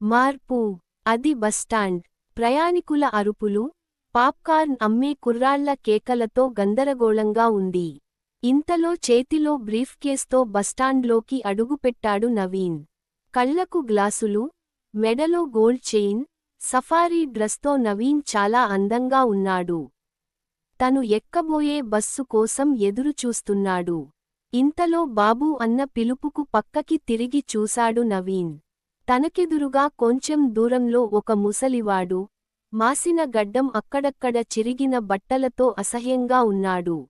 మార్పు అది బస్టాండ్ ప్రయాణికుల అరుపులు పాప్కార్న్ అమ్మే కుర్రాళ్ళ కేకలతో గందరగోళంగా ఉంది. ఇంతలో చేతిలో బ్రీఫ్కేస్తో బస్టాండ్లోకి అడుగుపెట్టాడు నవీన్. కళ్ళకు గ్లాసులు మెడలో గోల్డ్ చైన్ సఫారీ డ్రెస్తో నవీన్ చాలా అందంగా ఉన్నాడు. తను ఎక్కబోయే బస్సు కోసం ఎదురుచూస్తున్నాడు. ఇంతలో బాబూ అన్న పిలుపుకు పక్కకి తిరిగి చూశాడు నవీన్. తనకెదురుగా కొంచెం దూరంలో ఒక ముసలివాడు మాసిన గడ్డం అక్కడక్కడ చిరిగిన బట్టలతో అసహ్యంగా ఉన్నాడు.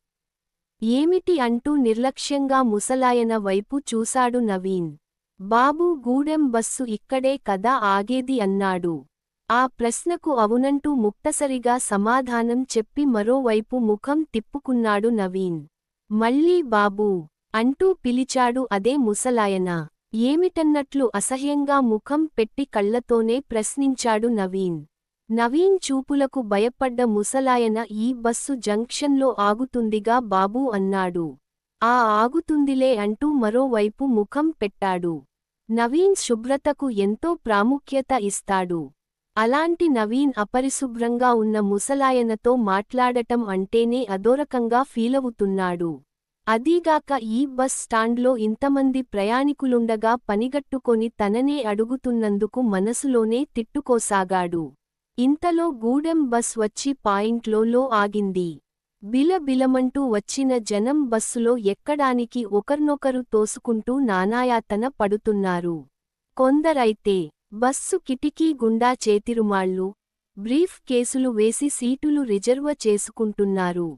ఏమిటి అంటూ నిర్లక్ష్యంగా ముసలాయన వైపు చూశాడు నవీన్. బాబూ గూడెం బస్సు ఇక్కడే కదా ఆగేది అన్నాడు. ఆ ప్రశ్నకు అవునంటూ ముక్తసరిగా సమాధానం చెప్పి మరోవైపు ముఖం తిప్పుకున్నాడు నవీన్. మళ్ళీ బాబూ అంటూ పిలిచాడు అదే ముసలాయన. ఏమిటన్నట్లు అసహ్యంగా ముఖం పెట్టి కళ్ళతోనే ప్రశ్నించాడు నవీన్. నవీన్ చూపులకు భయపడ్డ ముసలాయన ఈ బస్సు జంక్షన్లో ఆగుతుందిగా బాబూ అన్నాడు. ఆ ఆగుతుందిలే అంటూ మరోవైపు ముఖం పెట్టాడు. నవీన్ శుభ్రతకు ఎంతో ప్రాముఖ్యత ఇస్తాడు. అలాంటి నవీన్ అపరిశుభ్రంగా ఉన్న ముసలాయనతో మాట్లాడటం అంటేనే అదోరకంగా ఫీలవుతున్నాడు. అదీగాక ఈ బస్ స్టాండ్లో ఇంతమంది ప్రయాణికులుండగా పనిగట్టుకొని తననే అడుగుతున్నందుకు మనసులోనే తిట్టుకోసాగాడు. ఇంతలో గూడెం బస్ వచ్చి పాయింట్లోలో ఆగింది. బిలబిలమంటూ వచ్చిన జనం బస్సులో ఎక్కడానికి ఒకర్నొకరు తోసుకుంటూ నానాయాతన పడుతున్నారు. కొందరైతే బస్సు కిటికీ గుండా చేతిరుమాళ్ళు బ్రీఫ్ కేసులు వేసి సీటులు రిజర్వ చేసుకుంటున్నారు.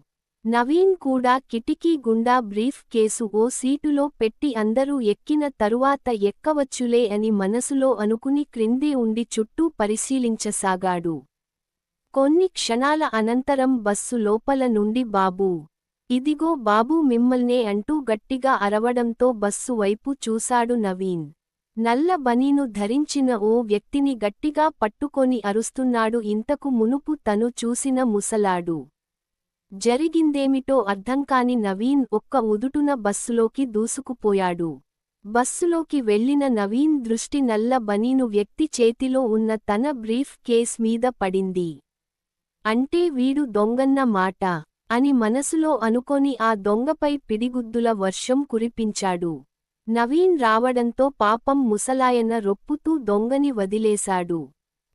నవీన్ కూడా కిటికీ గుండా బ్రీఫ్ కేసు ఓ సీటులో పెట్టి అందరూ ఎక్కిన తరువాత ఎక్కవచ్చులే అని మనసులో అనుకుని క్రిందే ఉండి చుట్టూ పరిశీలించసాగాడు. కొన్ని క్షణాల అనంతరం బస్సు లోపల నుండి బాబూ ఇదిగో బాబూ మిమ్మల్నే అంటూ గట్టిగా అరవడంతో బస్సు వైపు చూశాడు నవీన్. నల్ల బనీను ధరించిన ఓ వ్యక్తిని గట్టిగా పట్టుకొని అరుస్తున్నాడు. ఇంతకు మునుపు తను చూసిన ముసలాడు. జరిగిందేమిటో అర్థంకాని నవీన్ ఒక్క ఉదుటున బస్సులోకి దూసుకుపోయాడు. బస్సులోకి వెళ్ళిన నవీన్ దృష్టి నల్ల బనీను వ్యక్తి చేతిలో ఉన్న తన బ్రీఫ్ కేస్ మీద పడింది. అంటే వీడు దొంగన్న మాట అని మనసులో అనుకొని ఆ దొంగపై పిడిగుద్దుల వర్షం కురిపించాడు. నవీన్ రావడంతో పాపం ముసలాయన రొప్పుతూ దొంగని వదిలేశాడు.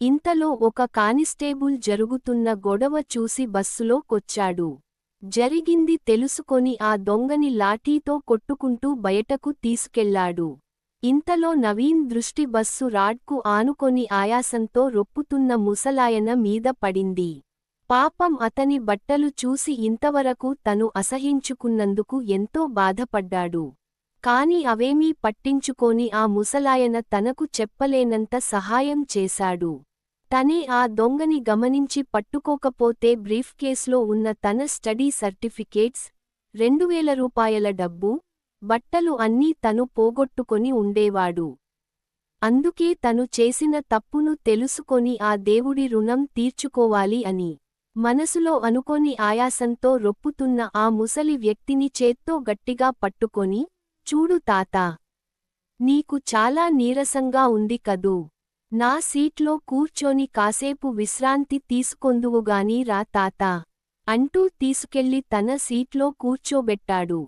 ఇంతలో ఒక కానిస్టేబుల్ జరుగుతున్న గొడవ చూసి బస్సులో కొచ్చాడు. జరిగింది తెలుసుకొని ఆ దొంగని లాఠీతో కొట్టుకుంటూ బయటకు తీసుకెళ్ళాడు. ఇంతలో నవీన్ దృష్టి బస్సు రాడ్కు ఆనుకొని ఆయాసంతో రొప్పుతున్న ముసలాయన మీద పడింది. పాపం అతని బట్టలు చూసి ఇంతవరకు తను అసహించుకున్నందుకు ఎంతో బాధపడ్డాడు. కాని అవేమీ పట్టించుకోని ఆ ముసలాయన తనకు చెప్పలేనంత సహాయం చేశాడు. తనే ఆ దొంగని గమనించి పట్టుకోకపోతే బ్రీఫ్కేస్లో ఉన్న తన స్టడీ సర్టిఫికేట్స్ రెండువేల రూపాయల డబ్బు బట్టలు అన్నీ తను పోగొట్టుకొని ఉండేవాడు. అందుకే తను చేసిన తప్పును తెలుసుకొని ఆ దేవుడి రుణం తీర్చుకోవాలి అని మనసులో అనుకోని ఆయాసంతో రొప్పుతున్న ఆ ముసలి వ్యక్తిని చేత్తో గట్టిగా పట్టుకొని చూడు తాతా నీకు చాలా నీరసంగా ఉంది కదూ! నా సీట్లో కూర్చొని కాసేపు విశ్రాంతి తీసుకొందువుగాని రా తాతా. అంటూ తీసుకెళ్ళి తన సీట్లో కూర్చోబెట్టాడు.